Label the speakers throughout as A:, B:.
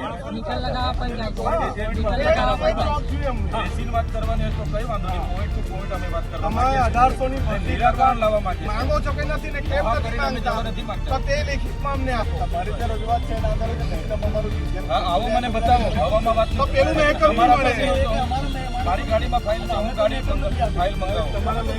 A: નિકાલ લગાવવા
B: પણ વાત કરવાની તો કઈ વાંધો નહીં. પોઈન્ટ ટુ પોઈન્ટ અમે વાત કરવા અમે
C: 1800 ની ભરતી
B: નિરાકરણ લાવવા માટે
C: માંગો છો કે નથી ને કેમ નથી માંગતા?
B: નથી માંગતા.
C: તો તે લેખિતમાં અમને આપો. તમારી તે રજૂઆત છે એના આધારે સિસ્ટમ અમારું
B: આવો મને બતાવો. હવામાં વાત
C: તો પેલું મેં
B: એકમ
C: મળે
B: મારી ગાડીમાં ફાઇલ છે હું ગાડી ફાઇલ મંગાવું
C: તમારા
B: મેં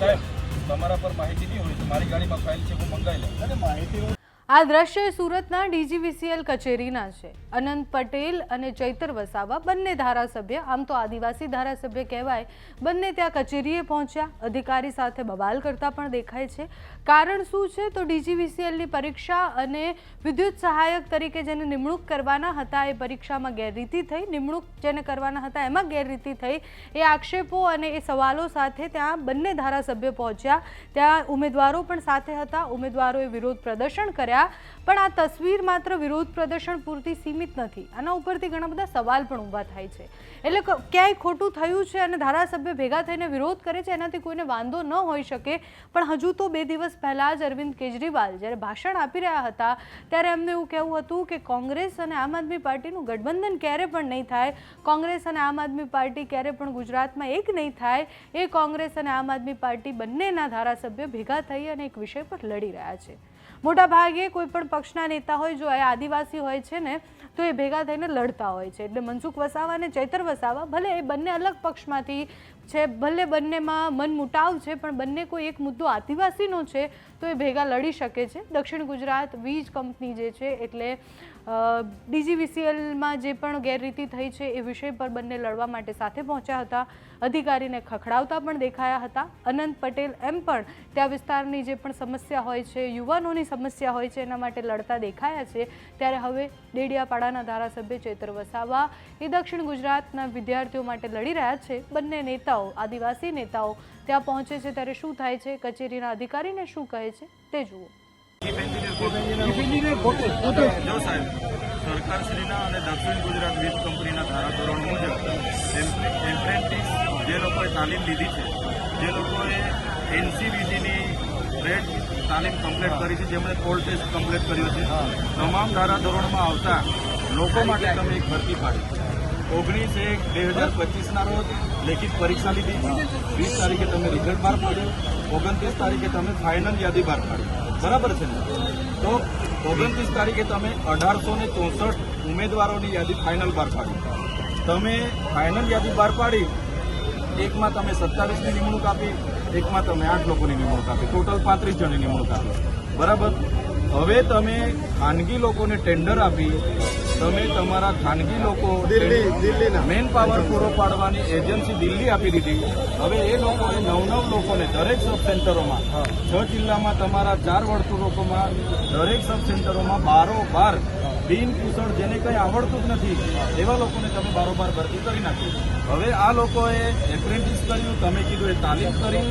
B: સાહેબ તમારા પર માહિતી નહીં હોય તો મારી ગાડીમાં ફાઇલ છે હું મંગાવી લઉં.
C: માહિતી
D: આ દ્રશ્ય સુરતના ડીજીવીસીએલ કચેરીના છે. અનંત પટેલ અને ચૈતર વસાવા બંને ધારાસભ્ય, આમ તો આદિવાસી ધારાસભ્ય કહેવાય, બંને ત્યાં કચેરીએ પહોંચ્યા. અધિકારી સાથે બવાલ કરતા પણ દેખાય છે. કારણ શું છે? તો ડીજીવીસીએલની પરીક્ષા અને વિદ્યુત સહાયક તરીકે જેને નિમણૂક કરવાના હતા, એ પરીક્ષામાં ગેરરીતિ થઈ. નિમણૂક જેને કરવાના હતા, એમાં ગેરરીતિ થઈ. એ આક્ષેપો અને એ સવાલો સાથે ત્યાં બંને ધારાસભ્ય પહોંચ્યા. ત્યાં ઉમેદવારો પણ સાથે હતા. ઉમેદવારોએ વિરોધ પ્રદર્શન કર્યા. પણ આ તસવીર માત્ર વિરોધ પ્રદર્શન પૂરતી સીમિત નથી. આના ઉપરથી ઘણા બધા સવાલ પણ ઊભા થાય છે. એટલે ક્યાંય ખોટું થયું છે અને ધારાસભ્ય ભેગા થઈને વિરોધ કરે છે, એનાથી કોઈને વાંધો ન હોઈ શકે. પણ હજુ તો બે દિવસ પહેલાં જ અરવિંદ કેજરીવાલ જ્યારે ભાષણ આપી રહ્યા હતા, ત્યારે એમને એવું કહેવું હતું કે કોંગ્રેસ અને આમ આદમી પાર્ટીનું ગઠબંધન ક્યારે પણ નહીં થાય, કોંગ્રેસ અને આમ આદમી પાર્ટી ક્યારે પણ ગુજરાતમાં એક નહીં થાય, એ કોંગ્રેસ અને આમ આદમી પાર્ટી બંનેના ધારાસભ્ય ભેગા થઈ અને એક વિષય પર લડી રહ્યા છે. મોટા ભાગે કોઈ પણ પક્ષના નેતા હોય, જો એ આદિવાસી હોય છે ને, તો એ ભેગા થઈને લડતા હોય છે. એટલે મનસુખ વસાવા અને ચૈતર વસાવા, ભલે એ બંને અલગ પક્ષમાંથી છે, ભલે બંનેમાં મન મુટાવ છે, પણ બંને કોઈ એક મુદ્દો આદિવાસીનો છે તો એ ભેગા લડી શકે છે. દક્ષિણ ગુજરાત વીજ કંપની જે છે એટલે ડીજીવીસીએલમાં જે પણ ગેરરીતિ થઈ છે એ વિષય પર બંને લડવા માટે સાથે પહોંચ્યા હતા. અધિકારીને ખખડાવતા પણ દેખાયા હતા. અનંત પટેલ એમ પણ ત્યાં વિસ્તારની જે પણ સમસ્યા હોય છે, યુવાનોની સમસ્યા હોય છે, એના માટે લડતા દેખાયા છે. ત્યારે હવે ડેડિયાપાડાના ધારાસભ્ય ચેતર વસાવા એ દક્ષિણ ગુજરાતના વિદ્યાર્થીઓ માટે લડી રહ્યા છે. બંને નેતાઓ, આદિવાસી નેતાઓ ત્યાં પહોંચે છે ત્યારે શું થાય છે? કચેરીના અધિકારીને શું કહે છે? તે જુઓ.
B: જો સાહેબ સરકારશ્રીના અને દક્ષિણ ગુજરાત વીજ કંપનીના ધારાધોરણ મુજબ એપ્રેન્ટિસ જે લોકોએ તાલીમ લીધી છે જે લોકોએ એનસીવીટીની રેડ તાલીમ કમ્પ્લીટ કરી છે જેમણે કોલ ટેસ્ટ કમ્પ્લીટ કર્યો છે. તમામ ધારાધોરણમાં આવતા લોકો માટે તમે એક ભરતી પાડી. ઓગણીસ એક બે હજાર પચીસના રોજ લેખિત પરીક્ષા લીધી. વીસ તારીખે તમે રિઝલ્ટ બહાર પાડ્યો. ઓગણત્રીસ તારીખે તમે ફાઇનલ યાદી બહાર પાડી. બરાબર છે ને? તો ઓગણત્રીસ તારીખે તમે અઢારસો ને ચોસઠ ઉમેદવારોની યાદી ફાઇનલ બહાર પાડી. તમે ફાઇનલ યાદી બહાર પાડી, એકમાં તમે સત્તાવીસની નિમણૂક આપી, એકમાં તમે આઠ લોકોની નિમણૂક આપી. ટોટલ પાંત્રીસ જણની નિમણૂક આપી. બરાબર? હવે તમે ખાનગી લોકોને ટેન્ડર આપી તમે તમારા ખાનગી લોકો
C: દિલ્હી દિલ્હીના.
B: મેન પાવર પૂરો પાડવાની એજન્સી દિલ્હી આપી દીધી. હવે એ લોકોએ નવ નવ લોકોને દરેક સબ સેન્ટરોમાં છ જિલ્લામાં તમારા ચાર વર્તુળોમાં દરેક સબ સેન્ટરોમાં બારો બાર બિનકુશળ જેને કંઈ આવડતું જ નથી એવા લોકોને તમે બારોબાર ભરતી કરી નાખી. હવે આ લોકોએ એપ્રેન્ટિસ કર્યું તમે કીધું એ તાલીમ કરી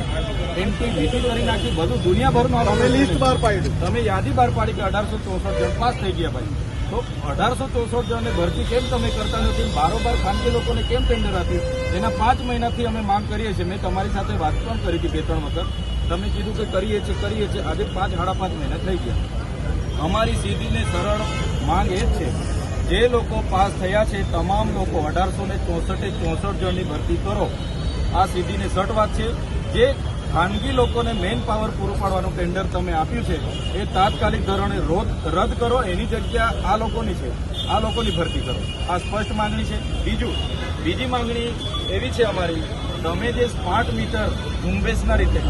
B: એમટી વીટી કરી નાખી બધું દુનિયાભરમાં
C: તમે લિસ્ટ બહાર પાડ્યું
B: તમે યાદી બહાર પાડી કે અઢારસો ચોસઠ જણ પાસ થઈ ગયા ભાઈ. તો અઢારસો ચોસઠ જણને ભરતી કેમ તમે કરતા નથી? બારોબાર ખાનગી લોકોને કેમ ટેન્ડર આપ્યું એના પાંચ મહિનાથી અમે માંગ કરીએ છીએ. મેં તમારી સાથે વાત પણ કરી હતી બે ત્રણ વખત. તમે કીધું કે કરીએ છીએ કરીએ છીએ. આજે પાંચ સાડા પાંચ મહિના થઈ ગયા. અમારી સીધી ને સરળ માંગ એ જ છે. જે લોકો પાસ થયા છે, તમામ લોકો અઢારસો ને ચોસઠે ચોસઠ જણની ભરતી કરો. આ સીધીને સટ વાત છે. જે ખાનગી લોકોને મેન પાવર પૂરું પાડવાનું ટેન્ડર તમે આપ્યું છે, એ તાત્કાલિક ધોરણે રદ કરો. એની જગ્યા આ લોકોની છે. આ લોકોની ભરતી કરો. આ સ્પષ્ટ માંગણી છે. બીજું, બીજી માંગણી એવી છે અમારી. તમે જે સ્માર્ટ મીટર ઝુંબેશના રીતે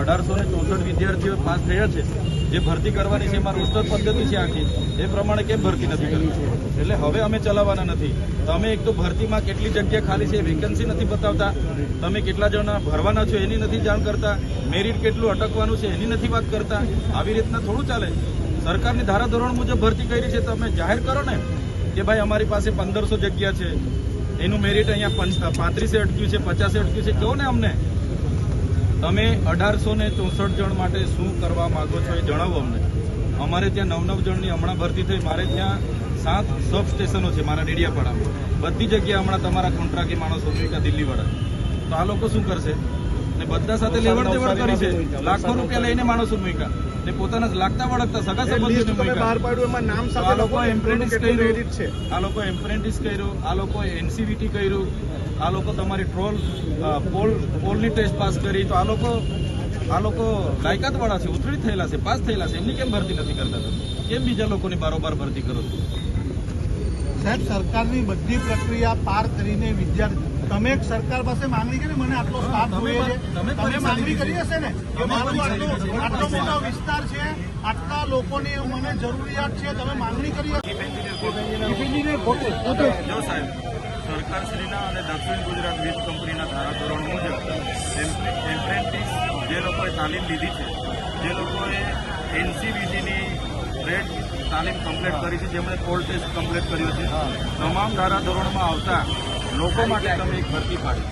B: અઢારસો ને ચોસઠ વિદ્યાર્થીઓ પાસ થયા છે. જે ભરતી કરવાની છે, એમાં રોસ્ટર પદ્ધતિ છે આખી. એ પ્રમાણે કેમ ભરતી નથી કરવી? એટલે હવે અમે ચલાવવાના નથી. તમે એક તો ભરતીમાં કેટલી જગ્યા ખાલી છે વેકેન્સી નથી બતાવતા. તમે કેટલા જણા ભરવાના છો એની નથી જાણ કરતા. મેરિટ કેટલું અટકવાનું છે એની નથી વાત કરતા. આવી રીતના થોડું ચાલે. સરકારની ધારાધોરણ મુજબ ભરતી કરી છે તમે જાહેર કરો ને કે ભાઈ અમારી પાસે પંદરસો જગ્યા છે. એનું મેરિટ અહીંયા પાંત્રીસે અટક્યું છે, પચાસે અટક્યું છે. કહો ને અમને. તમે અઢારસો ને ચોસઠ જણ માટે શું કરવા માંગો છો એ જણાવો અમને. અમારે ત્યાં નવ નવ જણની હમણાં ભરતી થઈ. મારે ત્યાં સાત સબ સ્ટેશનો છે મારા ડેડિયાપાડામાં. બધી જગ્યાએ હમણાં તમારા કોન્ટ્રાક્ટી માણસો મૂક્યા દિલ્હીવાળા. તો આ લોકો શું કરશે? ને બધા સાથે લેવડ દેવડ કરી છે. લાખો રૂપિયા લઈને માણસો મૂક્યા. એ પોતાના લાગતા વળગતા સગા સંબંધીઓને
C: તમે બહાર પાડ્યું એમાં નામ સાથે
B: લોકો એમ્પ્રેન્ટિસ કર્યું.
C: છે?
B: આ લોકો એમ્પ્રેન્ટિસ કર્યું. આ લોકો એનસીવીટી કર્યું. આ લોકો તમારી ટ્રોલ પોલ પોલની ટેસ્ટ પાસ કરી. તો આ લોકો આ લોકો લાયકાતવાળા છે ઉતરી થયેલા છે પાસ થયેલા છે. એમની કેમ ભરતી નથી કરતા તમે? કેમ બીજા લોકોની બારોબાર ભરતી કરો છો?
C: સાહેબ સરકારની બધી પ્રક્રિયા પાર કરીને વિદ્યાર્થી તમે એક સરકાર પાસે માંગણી કરી મને આટલો સ્ટાફ
B: તમે
C: જોઈએ છે.
B: તમે
C: તમે માંગણી કરી હશે ને? કે મારું આટલો આટલો મોટો વિસ્તાર છે આટલા લોકોની મને જરૂરિયાત છે તમે માંગણી કરી
B: સરકારશ્રીના અને દક્ષિણ ગુજરાત વીજ કંપનીના ધારાધોરણ મુજબ એપ્રેન્ટિસ જે લોકોએ તાલીમ લીધી છે જે લોકોએ એનસીબીસીની રેડ તાલીમ કમ્પ્લીટ કરી છે જેમણે કોલ ટેસ્ટ કમ્પ્લીટ કર્યો છે તમામ ધારાધોરણમાં આવતા લોકો માટે તમે એક ભરતી પાડી.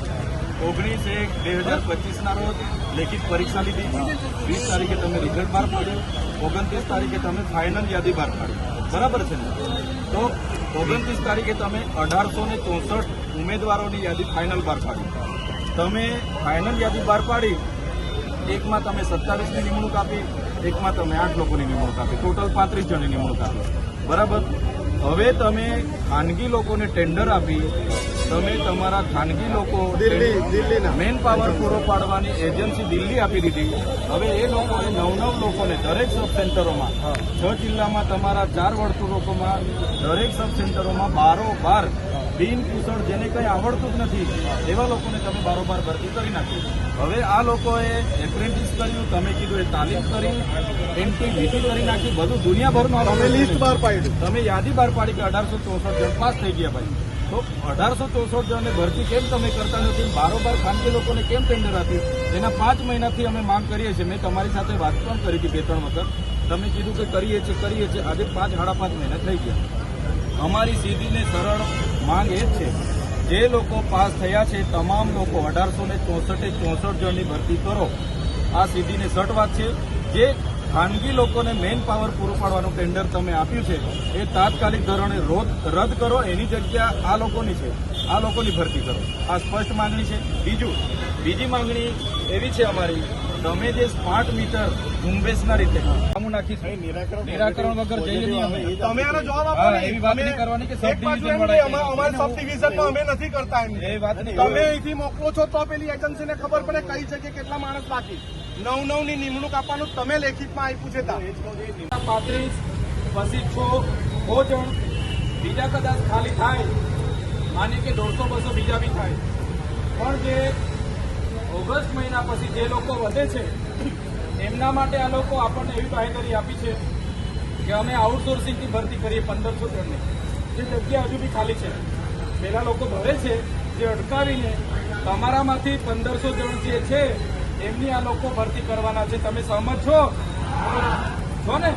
B: ઓગણીસ એક બે હજાર પચીસના રોજ લેખિત પરીક્ષા લીધી. વીસ તારીખે તમે રિઝલ્ટ બહાર પાડ્યું. ઓગણત્રીસ તારીખે તમે ફાઇનલ યાદી બહાર પાડી. બરાબર છે ને? તો ઓગણત્રીસ તારીખે તમે અઢારસો ને ચોસઠ ઉમેદવારોની યાદી ફાઇનલ બહાર પાડી. તમે ફાઇનલ યાદી બહાર પાડી, એકમાં તમે સત્તાવીસની નિમણૂક આપી, એકમાં તમે આઠ લોકોની નિમણૂક આપી. ટોટલ પાંત્રીસ જણની નિમણૂક આપી. બરાબર? હવે તમે ખાનગી લોકોને ટેન્ડર આપી તમે તમારા ખાનગી લોકો
C: દિલ્હી દિલ્હીના.
B: મેન પાવર પૂરો પાડવાની એજન્સી દિલ્હી આપી દીધી. હવે એ લોકોએ નવ નવ લોકોને દરેક સબ સેન્ટરોમાં છ જિલ્લામાં તમારા ચાર વર્તુળોમાં દરેક સબ સેન્ટરોમાં બારોબાર બિન કુશળ જેને કંઈ આવડતું જ નથી એવા લોકોને તમે બારોબાર ભરતી કરી નાખી. હવે આ લોકોએ એપ્રેન્ટિસ કર્યું તમે કીધું એ તાલીમ કરી એન્ટી વીટી કરી નાખી બધું દુનિયાભરમાં
C: તમે લિસ્ટ બહાર પાડ્યું
B: તમે યાદી બહાર પાડી કે અઢારસો ચોસઠ જણ પાસ થઈ ગયા ભાઈ. તો અઢારસો ચોસઠ જણને ભરતી કેમ તમે કરતા નથી? બારોબાર ખાનગી લોકોને કેમ ટેન્ડર આપ્યું એના પાંચ મહિનાથી અમે માંગ કરીએ છીએ. મેં તમારી સાથે વાત પણ કરી હતી બે ત્રણ વખત. તમે કીધું કે કરીએ છીએ કરીએ છીએ. આજે પાંચ, સાડા પાંચ મહિના થઈ ગયા. અમારી સીધી ને સરળ માંગ એ જ છે. જે લોકો પાસ થયા છે, તમામ લોકો અઢારસો ને ચોસઠે ચોસઠ જણની ભરતી કરો. આ સીધી ને સટ વાત છે. જે ખાનગી લોકોને મેન પાવર પૂરું પાડવાનું ટેન્ડર તમે આપ્યું છે એ તાત્કાલિક ધોરણે રદ કરો એની જગ્યા આ લોકોની છે. આ લોકોની ભરતી કરો. આ સ્પષ્ટ માંગણી છે. બીજું બીજી માંગણી એવી છે અમારી તમે જે સ્માર્ટ મીટર ઝુંબેશના રીતે કામું નાખીશું નિરાકરણ વગર જઈએ નહીં
C: તમે આનો જવાબ આપો
B: એવી વાત નહીં કરવાની કે સબ ડિવિઝન
C: નહીં, સબ ડિવિઝનમાં અમે નથી કરતા એમ.
B: એ વાત નહીં.
C: તમે અહીંથી મોકલો છો તો પેલી એજન્સીને ખબર પડે કઈ જગ્યાએ કેટલા માણસ બાકી. નવ નવની નિમણૂક આપવાનું તમે લેખિતમાં આપ્યું છે.
B: પાંત્રીસ, પછી છ ભોજન બીજા કદાચ ખાલી થાય. માની કે દોઢસો, બસો બીજા બી થાય. પણ જે ઓગસ્ટ મહિના પછી જે લોકો વધે છે, એમના માટે આ લોકો આપણને એવી બાહેધરી આપી છે કે અમે આઉટસોર્સિંગથી ભરતી કરીએ પંદરસો જણને. જે જગ્યા હજુ બી ખાલી છે. પેલા લોકો ભરે છે, જે અટકાવીને તમારામાંથી પંદરસો જણ જે છે એમની આ લોકો ભરતી કરવાના છે. તમે સહમત છો? છો ને?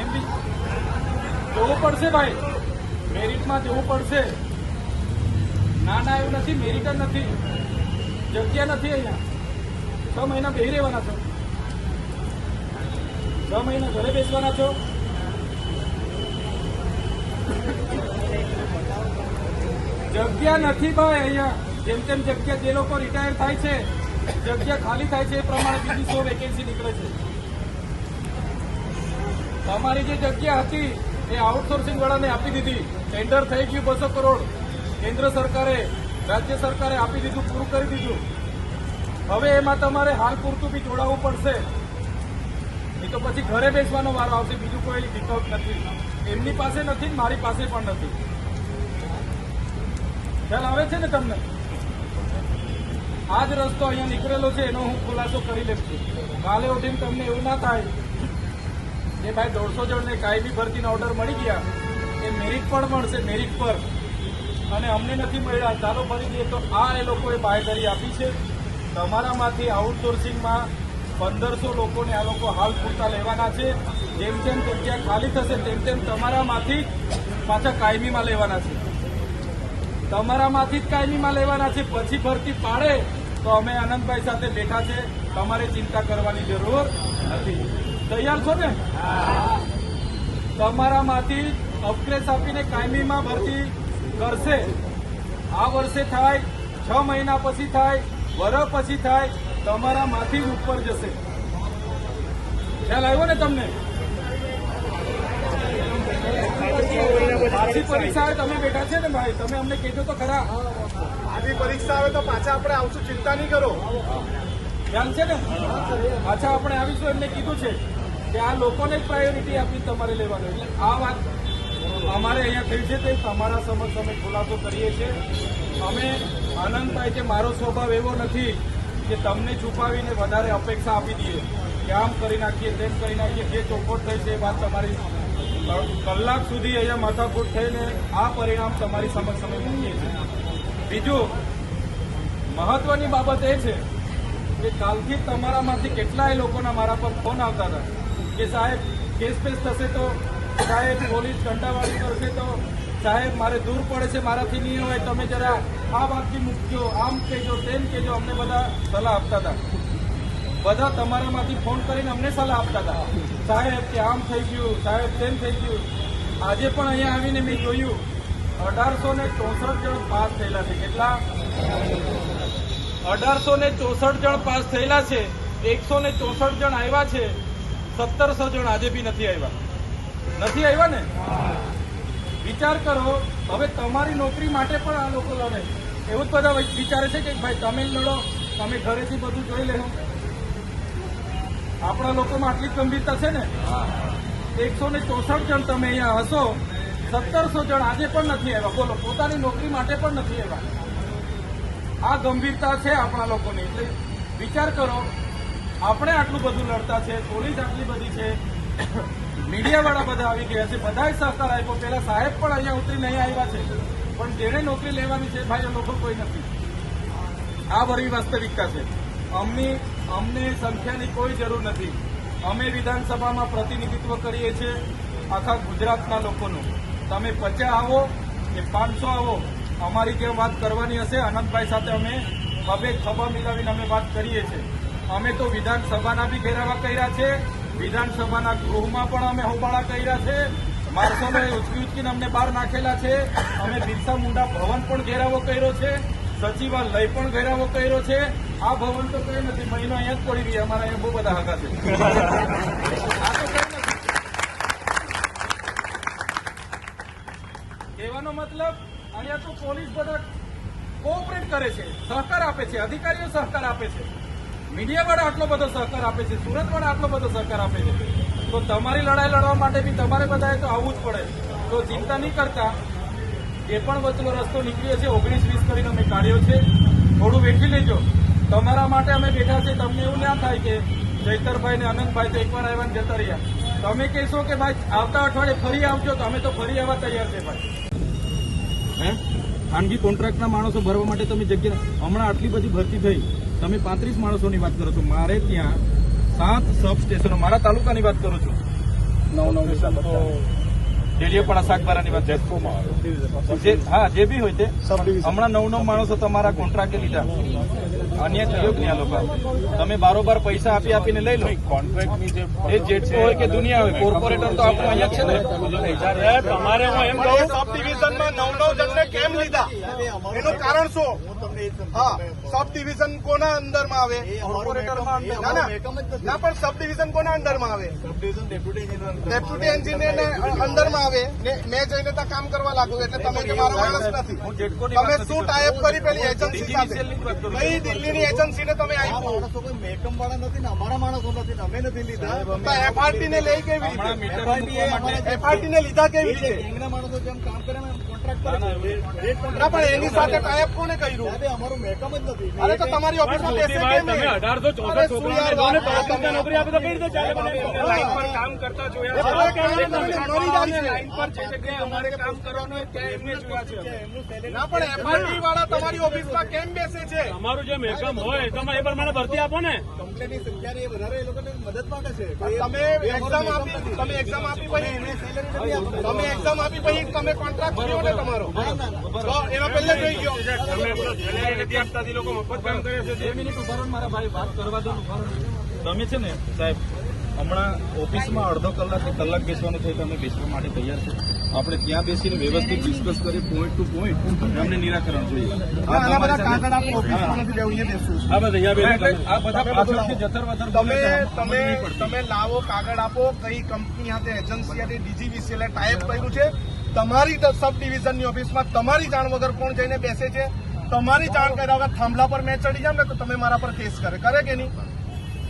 B: એમની જોવું પડશે ભાઈ. મેરિટમાં જવું પડશે. ના ના, એવું નથી. મેરિટ જ નથી. જગ્યા નથી અહીંયા. છ મહિના બે રહેવાના છો. છ મહિના ઘરે બેસવાના છો. જગ્યા નથી ભાઈ અહીંયા. જેમ તેમ જગ્યા જે લોકો રિટાયર થાય છે. જગ્યા ખાલી થાય છે એ પ્રમાણે બીજી સો વેકેન્સી નીકળે છે. તમારી જે જગ્યા હતી, એ આઉટસોર્સિંગ વાળાને આપી દીધી. ટેન્ડર થઈ ગયું બસો કરોડ. કેન્દ્ર સરકારે, રાજ્ય સરકારે આપી દીધું, પૂરું કરી દીધું. હવે એમાં તમારે હાલ પૂરતું બી જોડાવવું પડશે. નહીં તો પછી ઘરે બેસવાનો વારો આવશે, બીજું કોઈ વિકલ્પ નથી. એમની પાસે નથી મારી પાસે પણ નથી. ખ્યાલ આવે છે ને તમને? આ જ રસ્તો અહીંયા નીકળેલો છે, એનો હું ખુલાસો કરી લઉં છું કાલે ઉઠીને તમને એવું ના થાય કે ભાઈ દોઢસો જણને કાયમી ભરતીના ઓર્ડર મળી ગયા, એ મેરિટ પણ મળશે મેરિટ પર. અને અમને નથી મળ્યા. ચાલો ભરી દઈએ તો આ એ લોકોએ બાંયધરી આપી છે. તમારામાંથી આઉટસોર્સિંગમાં પંદરસો લોકોને આ લોકો હાલ પૂરતા લેવાના છે. જેમ જેમ જગ્યા ખાલી થશે, તેમ તેમ તમારામાંથી પાછા કાયમીમાં લેવાના છે. તમારામાંથી જ કાયમીમાં લેવાના છે. પછી ભરતી પાડે તો અમે આનંદભાઈ સાથે બેઠા છે. તમારે ચિંતા કરવાની જરૂર નથી. તૈયાર છો ને? તમારામાંથી અપગ્રેસ આપીને કાયમીમાં ભરતી કરશે. આ વર્ષે થાય, છ મહિના પછી થાય વર્ષ પછી થાય તમારામાંથી ઉપર જશે. ખ્યાલ આવ્યો ને તમને? પાછી પરીક્ષા આવે તમે બેઠા છે ને ભાઈ તમે અમને કહેજો તો ખરા.
C: આજની પરીક્ષા આવે તો પાછા આપણે આવશું ચિંતા નહીં કરો.
B: ધ્યાન છે ને? પાછા આપણે આવીશું એમને કીધું છે કે આ લોકોને જ પ્રાયોરિટી આપી તમારે લેવાનું. એટલે આ વાત અમારે અહીંયા થઈ છે તે તમારા સમક્ષ અમે ખુલાસો કરીએ છીએ. અમે આનંદભાઈ કે મારો સ્વભાવ એવો નથી કે તમને છુપાવીને વધારે અપેક્ષા આપી દઈએ. કે આમ કરી નાખીએ તેમ કરી નાખીએ જે ચોખવટ થઈ છે એ વાત તમારી કલાક સુધી અહીંયા માથાકૂટ થઈને આ પરિણામ તમારી સમક્ષ અમે મૂકીએ છીએ. બીજું, મહત્વની બાબત એ છે કે કાલથી તમારામાંથી કેટલાય લોકોના મારા પર ફોન આવતા હતા કે સાહેબ, કેસ પેસ થશે તો? સાહેબ, પોલીસ કંટાવાળી કરશે તો? સાહેબ, મારે દૂર પડે છે, મારાથી નહીં હોય, તમે જરા આ વાતથી મૂકજો આમ કહેજો, તેમ કહેજો, અમને બધા સલાહ આપતા હતા. બધા તમારામાંથી ફોન કરીને અમને સલાહ આપતા હતા. સાહેબ, કે આમ થઈ ગયું, સાહેબ, તેમ થઈ ગયું. આજે પણ અહીંયા આવીને મેં જોયું. અઢારસો ને ચોસઠ જણ પાસ થયેલા છે. કેટલા? અઢારસો ને ચોસઠ જણ પાસ થયેલા છે. એકસો ને ચોસઠ જણ આવ્યા છે. સત્તરસો જણ આજે બી નથી આવ્યા. નથી આવ્યા ને? વિચાર કરો, હવે તમારી નોકરી માટે પણ આ લોકો લડે. એવું જ બધા વિચારે છે કે ભાઈ, તમે લડો, તમે ઘરેથી બધું જોઈ લેવું આપણા લોકોમાં આટલી ગંભીરતા છે ને? એકસો ને ચોસઠ જણ તમે અહીંયા હશો સત્તરસો જણ આજે પણ નથી આવ્યા. બોલો પોતાની નોકરી માટે પણ નથી આવ્યા. આ ગંભીરતા છે આપણા લોકોની. એટલે વિચાર કરો આપણે આટલું બધું લડતા છે પોલીસ આટલી બધી છે મીડિયાવાળા બધા આવી ગયા છે બધાએ સહકાર આપ્યો પેલા સાહેબ પણ અહીંયા ઉતરી નહીં આવ્યા છે પણ જેને નોકરી લેવાની છે ભાઈ એ લોકો કોઈ નથી. આ બધી વાસ્તવિકતા છે. અમની, અમને સંખ્યાની કોઈ જરૂર નથી. અમે વિધાનસભામાં પ્રતિનિધિત્વ કરીએ છીએ આખા ગુજરાતના લોકોનું. તમે પચાસ આવો કે પાંચસો આવો, અમારી જે વાત કરવાની હશે આનંદભાઈ સાથે અમે હવે ખભા મિલાવીને અમે વાત કરીએ છીએ. અમે તો વિધાનસભાના બી ઘેરાવા કર્યા છે, વિધાનસભાના ગૃહમાં પણ અમે હોબાળા કર્યા છે. માર્શલોએ ઉચકી ઉચકીને અમને બહાર નાખેલા છે. અમે બિરસા મુંડા ભવન પણ ઘેરાવો કર્યો છે. સચિવાલય પણ ઘેરાવો કર્યો છે. આ ભવન તો કઈ નથી મહિનો અહીંયા જ પડી રહી અમારા અહીંયા બહુ બધા હગા છે. કહેવાનો મતલબ અહીંયા તો પોલીસ બધા કોઓપરેટ કરે છે સહકાર આપે છે અધિકારીઓ સહકાર આપે છે. મીડિયાવાળા આટલો બધો સહકાર આપે છે સુરતવાળા આટલો બધો સહકાર આપે છે. તો તમારી લડાઈ લડવા માટે બી તમારે બધાએ તો આવવું જ પડે. તો ચિંતા નહીં કરતા. એ પણ વચ્ચેનો રસ્તો નીકળ્યો છે ઓગણીસ વીસ કરીને અમે કાઢ્યો છે થોડું વેઠી લેજો. તમારા માટે અમે બેઠા છે તમને એવું ના થાય કે ચૈતરભાઈ ને અનંતભાઈ તો એકવાર આવ્યા ને જતા રહ્યા. તમે કહેશો કે ભાઈ આવતા અઠવાડિયે ફરી આવજો તો અમે તો ફરી આવવા તૈયાર છે ભાઈ. હે? ખાનગી કોન્ટ્રાક્ટના માણસો ભરવા માટે તમે જગ્યા હમણાં આટલી બધી ભરતી થઈ. તમે પાંત્રીસ માણસોની વાત કરો છો. મારે ત્યાં સાત સબ સ્ટેશનો મારા તાલુકાની વાત કરું છું. નવ નવ ડેડિયાપાડા શાકબારાની વાત જે હા જે બી હોય તે. હમણાં નવ નવ માણસો તમારા કોન્ટ્રાક્ટે લીધા. અન્ય થયો આ લોકો. તમે બારોબાર પૈસા આપી આપીને લઈ લો. કોન્ટ્રાક્ટની જે એ જેટકો હોય કે દુનિયા હોય કોર્પોરેટર તો આપણું અહીંયા છે ને?
C: તમારે હું એમ કહું સબ ડિવિઝનમાં નવ નવ જણને કેમ લીધા? એનું કારણ શું? હા સબ ડિવિઝન કોના અંદરમાં આવે?
B: કોર્પોરેટરમાં અંદર.
C: ના ના. ના પણ સબ ડિવિઝન કોના અંદરમાં આવે? ડેપ્યુટી એન્જિનિયર અંદરમાં આવે. ને મેં જઈને ત્યાં કામ કરવા લાગુ એટલે તમે મારો માણસ નથી. તમે શું ટાઈપ કરી પેલી એજન્સી સાથે?
B: નહીં ની
C: દિલ્હીની એજન્સીને તમે
E: માણસો કોઈ મેકમ વાળા નથી ને અમારા માણસો નથી ને અમે નથી લીધા.
C: એફઆરટી ને લઈ કેવી રીતે? એફઆરટી ને લીધા કેવી રીતે?
E: માણસો જેમ કામ કરે કોન્ટ્રાક્ટ કરે
B: ના,
E: છે. રેટ કોન્ટ્રાક્ટ
C: ના પણ એની સાથે ટાઈપ કોને કર્યું?
E: અમારું મેકમ જ નથી.
C: અરે તો તમારી ઓફિસમાં બેસે કેમ નહીં? અરે શું યાર વાત કરો
B: નોકરી આપે તો કઈ રીતે ચાલે? લાઈન પર કામ કરતા જોયા.
C: એ તો કેમ તમને મળી જાય છે?
B: લાઈન પર જે જગ્યાએ અમારે કામ કરવાનું હોય ત્યાં એમને જોયા છે
C: ના પણ એફઆરટી વાળા તમારી ઓફિસમાં કેમ બેસે છે?
F: અમારું જે મેકમ હોય તમે એ પ્રમાણે ભરતી આપો ને.
E: કંપનીની સંખ્યા એ વધારે એ લોકોને મદદ માંગે છે.
C: તમે એક્ઝામ આપી તમે એક્ઝામ આપી પછી. તમે એક્ઝામ આપી પછી તમે કોન્ટ્રાક્ટ કર્યો તમારો. તો એનો પહેલે જોઈ ગયો.
B: તમે છે. ને મારા ભાઈ વાત કરવા દો ને ઊભા રહો. ને. તમે છે ને સાહેબ હમણાં ઓફિસમાં અડધો કલાક કે કલાક બેસવાનું થયું તમે બેસવા માટે તૈયાર છે. આપણે ત્યાં બેસીને વ્યવસ્થિત ડિસ્કસ કરી પોઈન્ટ ટુ પોઈન્ટ અમને નિરાકરણ જોઈએ.
C: તમે. લાવો કાગળ આપો કઈ કંપની સાથે એજન્સી ડીજીવીસીએલ ટાઈપ કર્યું છે. તમારી સબ ડિવિઝનની ઓફિસમાં તમારી જાણ વગર કોણ જઈને બેસે છે? તમારી જાણ કર્યા વગર થાંભલા પર મેં ચડી જામ ને તો તમે મારા પર કેસ કરે. કરે કે નહીં?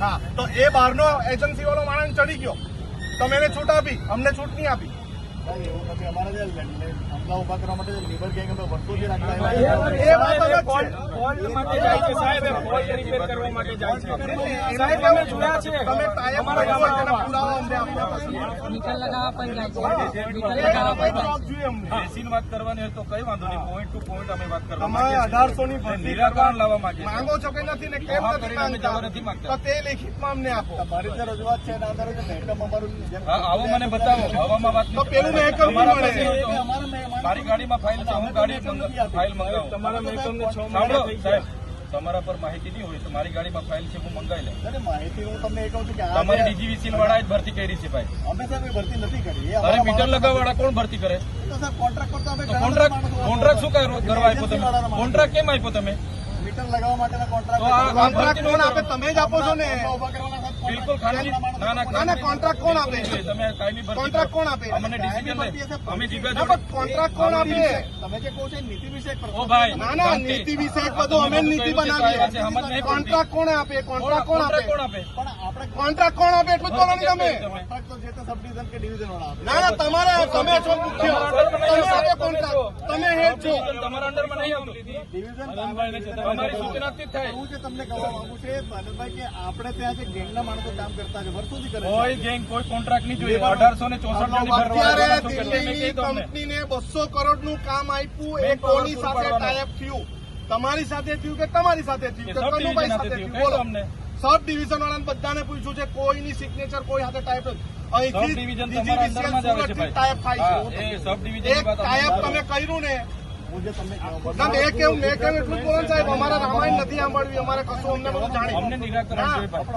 C: હા, તો એ બહારનો એજન્સી વાળો માણસ ચડી ગયો. તમે એને છૂટ આપી, અમને છૂટ નહીં આપી.
E: એવું નથી અમારા જે હમલા ઊભા કરવા માટે જે ગેંગ અમે વર્ષોથી રાખતા
C: વાત અલગ છે
B: ફોલ્ટ માટે જાય છે સાહેબ એ ફોલ્ટ રિપેર કરવા માટે જાય છે સાહેબ અમે જોયા છે
C: તમે ટાઈપ કર્યું હોય તેના પુરાવા અમને આપો
A: મીટર લગાવવા પણ જાય છે મીટર
C: એ
A: લગાવવા
C: ભાઈ
A: પણ જાય
C: જવાબ જોઈએ અમને
B: બેસીને વાત કરવાની તો કઈ વાંધો નહીં પોઈન્ટ ટુ પોઈન્ટ અમે વાત
C: તમારે
B: માંગીએ છીએ.
C: અઢારસો ની
B: નિરાકરણ લાવવા માંગીએ
C: માંગો છો કે નથી ને કેમ નથી માંગતા. તે લેખિતમાં અમને આપો
E: મારી જે રજૂઆત છે એના આધારે જે અમારું
B: આવો મને બતાવો હવામાં વાત
C: પેલું
B: તમારા
C: મળે.
B: પાસે હોય તો હું-
E: અમારા મહેમાન-
B: મારી ગાડીમાં ફાઇલ છે હું ગાડી ફાઇલ મંગાવું.
E: તમારા મહેકમને છ
B: સાંભળો સાહેબ તમારા પર માહિતી નહીં હોય તો મારી ગાડીમાં ફાઇલ છે હું મંગાવી
E: લે માહિતી હું તમને એ કહું છું કે
B: તમારી
E: જે-
B: ડીજીવીસી વાળા જ ભરતી કરી છે ભાઈ.
E: અમે સાહેબ ભરતી નથી કરી.
B: અરે મીટર લગાવવા વાળા કોણ ભરતી કરે?
E: કોન્ટ્રાક્ટ
B: કોન્ટ્રાક્ટ શું કરવા કરવા આપ્યો તમે? કોન્ટ્રાક્ટ કેમ આપ્યો તમે?
E: મીટર લગાવવા માટેના કોન્ટ્રાક્ટ
C: કોન્ટ્રાક્ટ કોણ આપે? તમે જ આપો છો ને.
E: ઊભા કરવાના
B: બિલકુલ ખાનગી ના ના
C: ના, ના, કોણ આપે?
B: છે તમે કાયમી ભરતી
C: કોન્ટ્રાક્ટ કોણ આપે?
B: અમને ડિસિઝન
E: ભરતી
B: અમે જીગા જોડે
C: કોન્ટ્રાક્ટ કોણ આપે?
E: તમે જે કહો છો નીતિ વિષયક પ્રશ્ન
B: ઓ ભાઈ
C: ના ના નીતિ વિષયક બધું અમે નીતિ બનાવીએ.
B: સમજ નહીં
C: કોન્ટ્રાક્ટ કોણ આપે? કોન્ટ્રાક્ટ કોણ આપે?
B: કોણ આપે?
E: પણ આપણે
C: કોન્ટ્રાક્ટ કોણ આપે એટલું જ બોલો તમે?
E: સબ ડિવિઝન કે ડિવિઝન વાળા આપે?
C: ના ના તમારે તમે છો મુખ્ય. તમે આપે કોન્ટ્રાક્ટ તમે હેડ છો.
B: તમારા અંડરમાં નહીં આવતું.
E: ડિવિઝન
B: તમારી સૂચનાથી થાય.
E: હું જે તમને કહેવા માંગુ છું એ ભાનતભાઈ કે આપણે ત્યાં જે ગેંગના માણસો કામ કરતા છે વર્ષોથી કરે
B: કોઈ ગેંગ કોઈ કોન્ટ્રાક્ટ નહીં જોઈએ. અઢારસો ને ચોસઠ
C: અત્યારે દિલ્હીની
B: ને.
C: કંપનીને બસો કરોડનું કામ આપ્યું એ કોની સાથે ટાઈપ થયું? તમારી સાથે થયું કે તમારી સાથે થયું?
B: કે
C: કનુભાઈ
B: ડિવિઝન
C: સાથે
B: થયું.
C: બોલો. સબ ડિવિઝન વાળાને બધાને પૂછ્યું છે કોઈની સિગ્નેચર કોઈ હાથે ટાઈપ
B: સબ ડિવિઝન તમારા અંડરમાં જ આવે છે ભાઈ.
C: ટાઈપ થાય છે.
B: એ સબ ડિવિઝનની
C: એક ટાઈપ તમે કર્યું ને.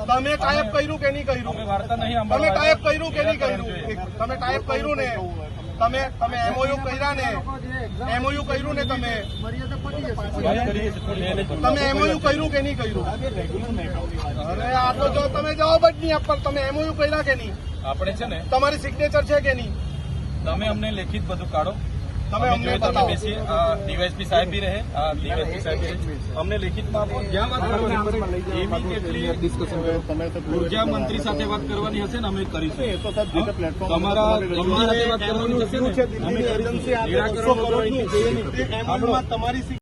C: તમે ટાઈપ કર્યું કે નહીં કર્યું? તમે ટાઈપ કર્યું કે નહીં કર્યું? તમે ટાઈપ કર્યું ને. તમે તમે એમઓયુ કર્યા ને. એમઓયુ કર્યું ને તમે. તમે એમઓયુ કર્યું કે નહીં કર્યું. અરે આ તો જો તમે જવાબ જ નહીં આપવા તમે એમઓયુ કર્યા કે નહીં?
B: આપણે છે ને
C: તમારી સિગ્નેચર છે કે નહીં?
B: તમે અમને લેખિત બધું કાઢો.
C: તમે અમને
B: તમે આ ડીવાયસપી સાહેબ બી રહે આ ડીવાયસપી સાહેબ અમને લેખિતમાં આપો. જ્યાં વાત કરવાની એવી કેટલી ડિસ્કશન ઊર્જા મંત્રી સાથે વાત કરવાની હશે ને અમે કરીશું. તમારા કંપની સાથે વાત કરવાની હશે ને? અમે
C: બસો તમારી